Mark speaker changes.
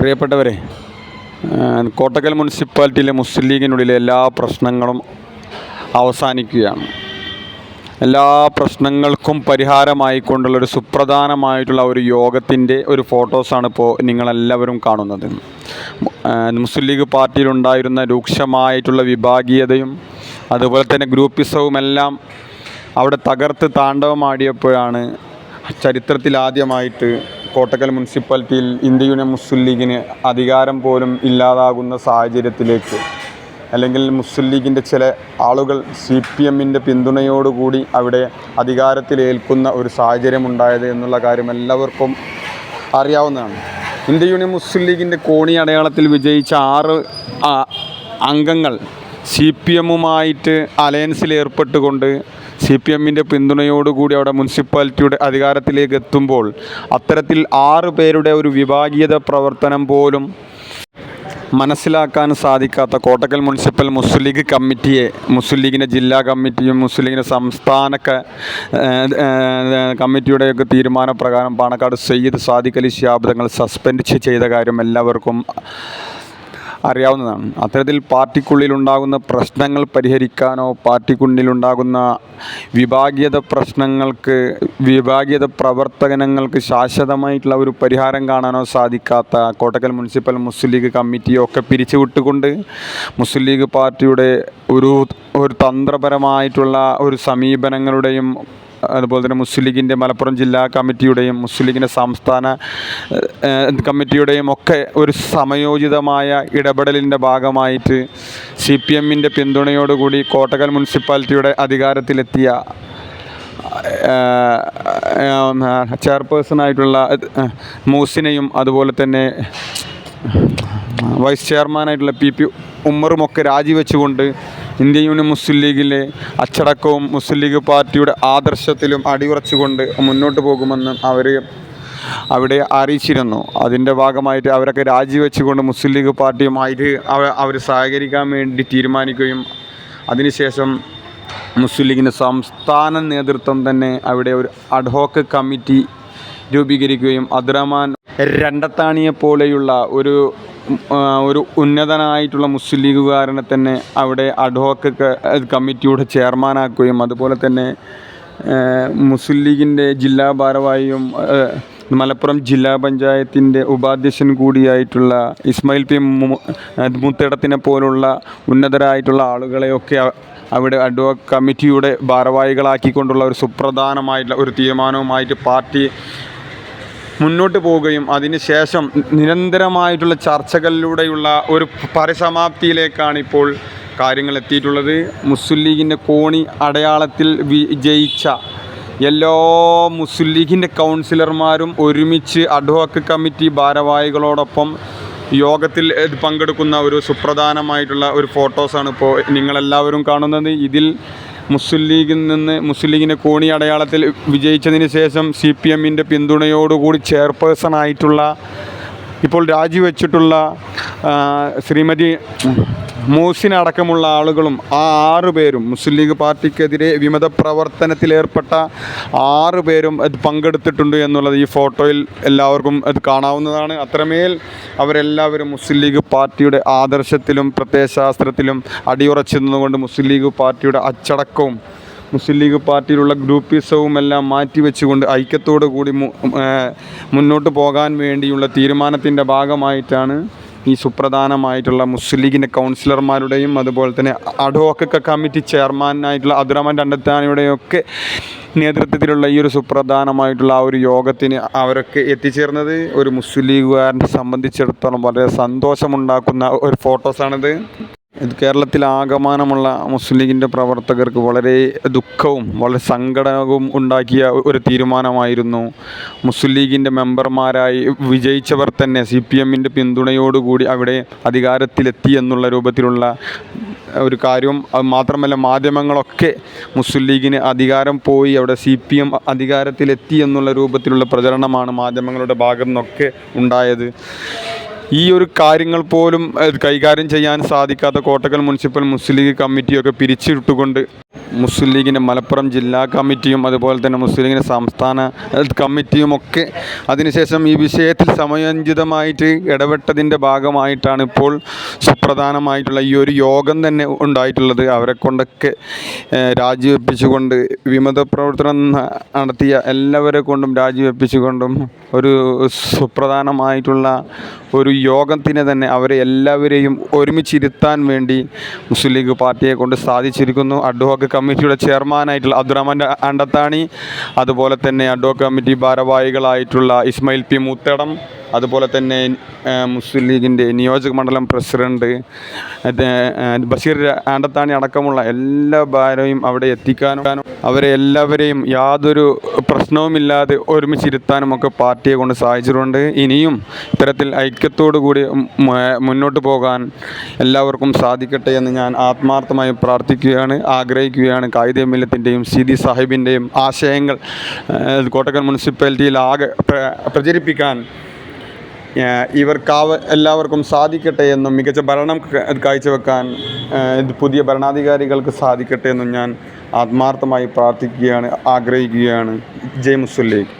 Speaker 1: പ്രിയപ്പെട്ടവരെ കോട്ടക്കൽ മുനിസിപ്പാലിറ്റിയിലെ മുസ്ലിം ലീഗിനുള്ളിലെ എല്ലാ പ്രശ്നങ്ങളും അവസാനിക്കുകയാണ്. എല്ലാ പ്രശ്നങ്ങൾക്കും പരിഹാരമായിക്കൊണ്ടുള്ള ഒരു സുപ്രധാനമായിട്ടുള്ള ഒരു യോഗത്തിന്റെ ഒരു ഫോട്ടോസാണ് ഇപ്പോൾ നിങ്ങളെല്ലാവരും കാണുന്നത്. മുസ്ലിം ലീഗ് പാർട്ടിയിലുണ്ടായിരുന്ന രൂക്ഷമായിട്ടുള്ള വിഭാഗീയതയും അതുപോലെ തന്നെ ഗ്രൂപ്പിസവും എല്ലാം അവിടെ തകർത്ത് താണ്ഡവമാടിയപ്പോഴാണ് ചരിത്രത്തിൽ ആദ്യമായിട്ട് കോട്ടക്കൽ മുനിസിപ്പാലിറ്റിയിൽ ഇന്ത്യ യൂണിയൻ മുസ്ലിം ലീഗിന് അധികാരം പോലും ഇല്ലാതാകുന്ന സാഹചര്യത്തിലേക്ക് അല്ലെങ്കിൽ മുസ്ലിം ലീഗിന്റെ ചില ആളുകൾ സി പി എമ്മിന്റെ പിന്തുണയോടുകൂടി അവിടെ അധികാരത്തിലേൽക്കുന്ന ഒരു സാഹചര്യം ഉണ്ടായത് എന്നുള്ള കാര്യം എല്ലാവർക്കും അറിയാവുന്നതാണ്. ഇന്ത്യ യൂണിയൻ മുസ്ലിം ലീഗിന്റെ കോണി അടയാളത്തിൽ വിജയിച്ച ആറ് അംഗങ്ങൾ സി പി എമ്മുമായിട്ട് അലയൻസിൽ ഏർപ്പെട്ടുകൊണ്ട് സി പി എമ്മിന്റെ പിന്തുണയോടുകൂടി അവിടെ മുനിസിപ്പാലിറ്റിയുടെ അധികാരത്തിലേക്ക് എത്തുമ്പോൾ അത്തരത്തിൽ ആറ് പേരുടെ ഒരു വിഭാഗീയത പ്രവർത്തനം പോലും മനസ്സിലാക്കാൻ സാധിക്കാത്ത കോട്ടക്കൽ മുനിസിപ്പൽ മുസ്ലിം ലീഗ് കമ്മിറ്റിയെ മുസ്ലിം ലീഗിന്റെ ജില്ലാ കമ്മിറ്റിയും മുസ്ലിം ലീഗിന്റെ സംസ്ഥാന കമ്മിറ്റിയുടെയൊക്കെ തീരുമാനപ്രകാരം പാണക്കാട് സയ്യിദ് സാദിഖലി അലി ശിഹാബ് തങ്ങൾ സസ്പെൻഡ് ചെയ്ത കാര്യം എല്ലാവർക്കും അറിയാവുന്നതാണ്. അത്തരത്തിൽ പാർട്ടിക്കുള്ളിലുണ്ടാകുന്ന പ്രശ്നങ്ങൾ പരിഹരിക്കാനോ പാർട്ടിക്കുള്ളിലുണ്ടാകുന്ന വിഭാഗീയത പ്രശ്നങ്ങൾക്ക് വിഭാഗീയത പ്രവർത്തനങ്ങൾക്ക് ശാശ്വതമായിട്ടുള്ള ഒരു പരിഹാരം കാണാനോ സാധിക്കാത്ത കോട്ടക്കൽ മുനിസിപ്പൽ മുസ്ലിം ലീഗ് കമ്മിറ്റിയൊക്കെ പിരിച്ചുവിട്ടുകൊണ്ട് മുസ്ലിം ലീഗ് പാർട്ടിയുടെ ഒരു ഒരു തന്ത്രപരമായിട്ടുള്ള ഒരു സമീപനങ്ങളുടെയും അതുപോലെ തന്നെ മുസ്ലിം ലീഗിന്റെ മലപ്പുറം ജില്ലാ കമ്മിറ്റിയുടെയും മുസ്ലിം ലീഗിന്റെ സംസ്ഥാന കമ്മിറ്റിയുടെയും ഒക്കെ ഒരു സമയോചിതമായ ഇടപെടലിന്റെ ഭാഗമായിട്ട് സി പി എമ്മിന്റെ പിന്തുണയോടുകൂടി കോട്ടകൽ മുനിസിപ്പാലിറ്റിയുടെ അധികാരത്തിലെത്തിയ ചെയർപേഴ്സണായിട്ടുള്ള മൂസിനെയും അതുപോലെ തന്നെ വൈസ് ചെയർമാനായിട്ടുള്ള പി പി ഉമ്മറുമൊക്കെ രാജിവെച്ചുകൊണ്ട് ഇന്ത്യൻ യൂണിയൻ മുസ്ലിം ലീഗിലെ അച്ചടക്കവും മുസ്ലിം ലീഗ് പാർട്ടിയുടെ ആദർശത്തിലും അടിയുറച്ചുകൊണ്ട് മുന്നോട്ട് പോകുമെന്ന് അവർ അവിടെ അറിയിച്ചിരുന്നു. അതിന്റെ ഭാഗമായിട്ട് അവരൊക്കെ രാജിവെച്ചുകൊണ്ട് മുസ്ലിം ലീഗ് പാർട്ടിയുമായിട്ട് അവ അവർ സഹകരിക്കാൻ വേണ്ടി തീരുമാനിക്കുകയും അതിനുശേഷം മുസ്ലിം ലീഗിന്റെ സംസ്ഥാന നേതൃത്വം തന്നെ അവിടെ ഒരു അഡ്ഹോക്ക് കമ്മിറ്റി രൂപീകരിക്കുകയും അബ്ദുറഹ്മാൻ രണ്ടത്താണിയെ പോലെയുള്ള ഒരു ഒരു ഉന്നതനായിട്ടുള്ള മുസ്ലിം ലീഗുകാരനെ തന്നെ അവിടെ അഡ്ഹോക്ക് കമ്മിറ്റിയുടെ ചെയർമാനാക്കുകയും അതുപോലെ തന്നെ മുസ്ലിം ലീഗിന്റെ ജില്ലാ ഭാരവാഹിയും മലപ്പുറം ജില്ലാ പഞ്ചായത്തിന്റെ ഉപാധ്യക്ഷൻ കൂടിയായിട്ടുള്ള ഇസ്മായിൽ പി മുത്തടത്തിനെ പോലുള്ള ഉന്നതരായിട്ടുള്ള ആളുകളെയൊക്കെ അവിടെ അഡ്വോക്ക് കമ്മിറ്റിയുടെ ഭാരവാഹികളാക്കിക്കൊണ്ടുള്ള ഒരു സുപ്രധാനമായിട്ടുള്ള ഒരു തീരുമാനവുമായിട്ട് പാർട്ടി മുന്നോട്ട് പോവുകയും അതിനുശേഷം നിരന്തരമായിട്ടുള്ള ചർച്ചകളിലൂടെയുള്ള ഒരു പരിസമാപ്തിയിലേക്കാണ് ഇപ്പോൾ കാര്യങ്ങൾ എത്തിയിട്ടുള്ളത്. മുസ്ലിം ലീഗിന്റെ കോണി അടയാളത്തിൽ വിജയിച്ച എല്ലാ മുസ്ലിം ലീഗിന്റെ കൗൺസിലർമാരും ഒരുമിച്ച് അഡ്വക്ക് കമ്മിറ്റി ഭാരവാഹികളോടൊപ്പം യോഗത്തിൽ പങ്കെടുക്കുന്ന ഒരു സുപ്രധാനമായിട്ടുള്ള ഒരു ഫോട്ടോസാണ് ഇപ്പോൾ നിങ്ങളെല്ലാവരും കാണുന്നത്. ഇതിൽ മുസ്ലിം ലീഗിൽ നിന്ന് മുസ്ലിം ലീഗിന്റെ കോണി അടയാളത്തിൽ വിജയിച്ചതിന് ശേഷം സി പി എമ്മിന്റെ പിന്തുണയോടുകൂടി ചെയർപേഴ്സൺ ആയിട്ടുള്ള ഇപ്പോൾ രാജിവെച്ചിട്ടുള്ള ശ്രീമതി മൂസിൻ അടക്കമുള്ള ആളുകളും ആ ആറ് പേരും മുസ്ലിം ലീഗ് പാർട്ടിക്കെതിരെ വിമത പ്രവർത്തനത്തിലേർപ്പെട്ട ആറ് പേരും അത് പങ്കെടുത്തിട്ടുണ്ട് എന്നുള്ളത് ഈ ഫോട്ടോയിൽ എല്ലാവർക്കും അത് കാണാവുന്നതാണ്. അത്രമേൽ അവരെല്ലാവരും മുസ്ലിം ലീഗ് പാർട്ടിയുടെ ആദർശത്തിലും പ്രത്യയശാസ്ത്രത്തിലും അടിയുറച്ചു നിന്നുകൊണ്ട് മുസ്ലിം ലീഗ് പാർട്ടിയുടെ അച്ചടക്കവും മുസ്ലിം ലീഗ് പാർട്ടിയിലുള്ള ഗ്രൂപ്പിസവും എല്ലാം മാറ്റിവെച്ചുകൊണ്ട് ഐക്യത്തോടു കൂടി മുന്നോട്ട് പോകാൻ വേണ്ടിയുള്ള തീരുമാനത്തിന്റെ ഭാഗമായിട്ടാണ് ഈ സുപ്രധാനമായിട്ടുള്ള മുസ്ലിം ലീഗിന്റെ കൗൺസിലർമാരുടെയും അതുപോലെ തന്നെ അഡ്വോക്ക കമ്മിറ്റി ചെയർമാനായിട്ടുള്ള അബ്ദുറഹ്മാൻ രണ്ടത്താനിയുടെയും ഒക്കെ നേതൃത്വത്തിലുള്ള ഈ ഒരു സുപ്രധാനമായിട്ടുള്ള ആ ഒരു യോഗത്തിന് അവരൊക്കെ എത്തിച്ചേർന്നത് ഒരു മുസ്ലിം ലീഗുകാരനെ സംബന്ധിച്ചിടത്തോളം വളരെ സന്തോഷമുണ്ടാക്കുന്ന ഒരു ഫോട്ടോസാണിത്. ഇത് കേരളത്തിൽ ആഗമാനമുള്ള മുസ്ലിം ലീഗിന്റെ പ്രവർത്തകർക്ക് വളരെ ദുഃഖവും വളരെ സങ്കടവും ഉണ്ടാക്കിയ ഒരു തീരുമാനമായിരുന്നു. മുസ്ലിം ലീഗിന്റെ മെമ്പർമാരായി വിജയിച്ചവർ തന്നെ സി പി എമ്മിന്റെ പിന്തുണയോടുകൂടി അവിടെ അധികാരത്തിലെത്തി എന്നുള്ള രൂപത്തിലുള്ള ഒരു കാര്യവും അത് മാത്രമല്ല മാധ്യമങ്ങളൊക്കെ മുസ്ലിം ലീഗിന് അധികാരം പോയി അവിടെ സി പി എം അധികാരത്തിലെത്തി എന്നുള്ള രൂപത്തിലുള്ള പ്രചരണമാണ് മാധ്യമങ്ങളുടെ ഭാഗത്തു നിന്നൊക്കെ ഉണ്ടായത്. ഈ ഒരു കാര്യങ്ങൾ പോലും കൈകാര്യം ചെയ്യാൻ സാധിക്കാത്ത കോട്ടക്കൽ മുനിസിപ്പൽ മുസ്ലിം ലീഗ് കമ്മിറ്റിയൊക്കെ പിരിച്ചുവിട്ടുകൊണ്ട് മുസ്ലിം ലീഗിന്റെ മലപ്പുറം ജില്ലാ കമ്മിറ്റിയും അതുപോലെ തന്നെ മുസ്ലിം ലീഗിന്റെ സംസ്ഥാന കമ്മിറ്റിയും ഒക്കെ അതിനുശേഷം ഈ വിഷയത്തിൽ സമയോചിതമായിട്ട് ഇടപെട്ടതിന്റെ ഭാഗമായിട്ടാണ് ഇപ്പോൾ സുപ്രധാനമായിട്ടുള്ള ഈ ഒരു യോഗം തന്നെ ഉണ്ടായിട്ടുള്ളത്. അവരെ കൊണ്ടൊക്കെ രാജിവെപ്പിച്ചുകൊണ്ട് വിമത പ്രവർത്തനം നടത്തിയ എല്ലാവരെ കൊണ്ടും രാജിവെപ്പിച്ചുകൊണ്ടും ഒരു സുപ്രധാനമായിട്ടുള്ള ഒരു യോഗത്തിന് തന്നെ അവരെ എല്ലാവരെയും ഒരുമിച്ചിരുത്താൻ വേണ്ടി മുസ്ലിം ലീഗ് പാർട്ടിയെ കൊണ്ട് സാധിച്ചിരിക്കുന്നു. അഡ്വോക്ക് കമ്മിറ്റിയുടെ ചെയർമാനായിട്ടുള്ള അബ്ദുറഹ്മാൻ അണ്ടത്താണി അതുപോലെ തന്നെ അഡ്വോക്ക് കമ്മിറ്റി ഭാരവാഹികളായിട്ടുള്ള ഇസ്മയിൽ പി മുത്തടം അതുപോലെ തന്നെ മുസ്ലിം ലീഗിന്റെ നിയോജക മണ്ഡലം പ്രസിഡന്റ് ബഷീർ ആണ്ടത്താണി അടക്കമുള്ള എല്ലാ ഭാരവും അവിടെ എത്തിക്കാനും അവരെ എല്ലാവരെയും യാതൊരു പ്രശ്നവുമില്ലാതെ ഒരുമിച്ചിരുത്താനും ഒക്കെ പാർട്ടിയെ കൊണ്ട് സാധിച്ചിട്ടുണ്ട്. ഇനിയും ഇത്തരത്തിൽ ഐക്യത്തോടു കൂടി മുന്നോട്ട് പോകാൻ എല്ലാവർക്കും സാധിക്കട്ടെ എന്ന് ഞാൻ ആത്മാർത്ഥമായി പ്രാർത്ഥിക്കുകയാണ് ആഗ്രഹിക്കുകയാണ്. കായിക മില്ലത്തിന്റെയും സിദി സാഹിബിന്റെയും ആശയങ്ങൾ കോട്ടക്കൽ മുനിസിപ്പാലിറ്റിയിൽ ആകെ പ്ര- പ്രചരിപ്പിക്കാൻ ഇവർക്കാവ എല്ലാവർക്കും സാധിക്കട്ടെ എന്നും മികച്ച ഭരണം കാഴ്ചവെക്കാൻ പുതിയ ഭരണാധികാരികൾക്ക് സാധിക്കട്ടെ എന്നും ഞാൻ ആത്മാർത്ഥമായി പ്രാർത്ഥിക്കുകയാണ് ആഗ്രഹിക്കുകയാണ്. ജയ് മുസ്ലിം